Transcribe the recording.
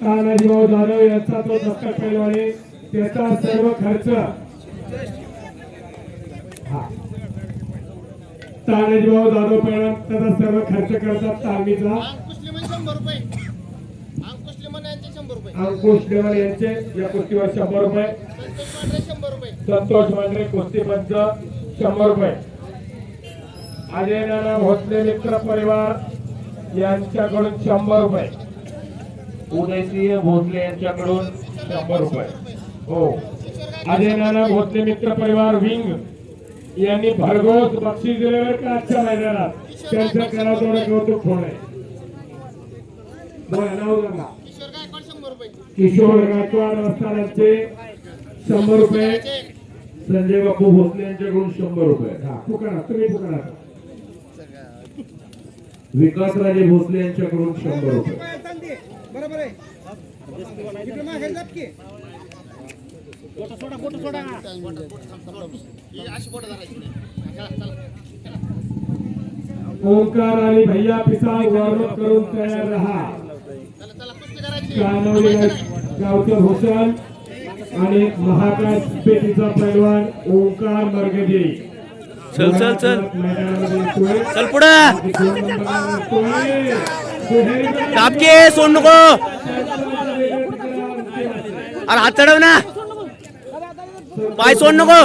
तानाजी भाऊ जाधव यांचा तो दत्तक पैलवानी त्याचा सर्व खर्च. तानाजी भाऊ जाधव पैलवान त्याचा सर्व खर्च करतात तालमीचा अंकुश लिमन यांचे या कुस्तीवर शंभर रुपये. संतोष मांढरे कुस्ती पंच शंभर रुपये. अजय नाना भोसले मित्र परिवार यांच्याकडून शंभर रुपये. उदयसिंह भोसले यांच्याकडून शंभर रुपये. हो. अजय नाना भोसले मित्र परिवार विंग यांनी भरघोस बक्षीस दिले बरं का आजच्या मैदानात? त्यांचं करा थोडं कौतुक होणे किशोर गायकवाड शंभर रुपये शंभर रुपये. संजय बापू भोसले यांच्याकडून शंभर रुपये. हा फुकणार तुम्ही फुकणार विकासराजे भोसले यांच्याकडून शंभर रुपये. बरोबर आहे. इकडे माघारी जात की. ही अशी बोट धरायची चला, चला. ओंकार आणि भैया पिसाळ वॉर्मअप करून तयार राहा. चला चला कुस्ती करायची कानवली गावचं भूषण आणि महाकाश पेटीचा पैलवान ओंकार मर्गजे. चल, चल, चल. चल पुढं. दोन सोड नको. अरे हात चढव ना. पाय सोड नको.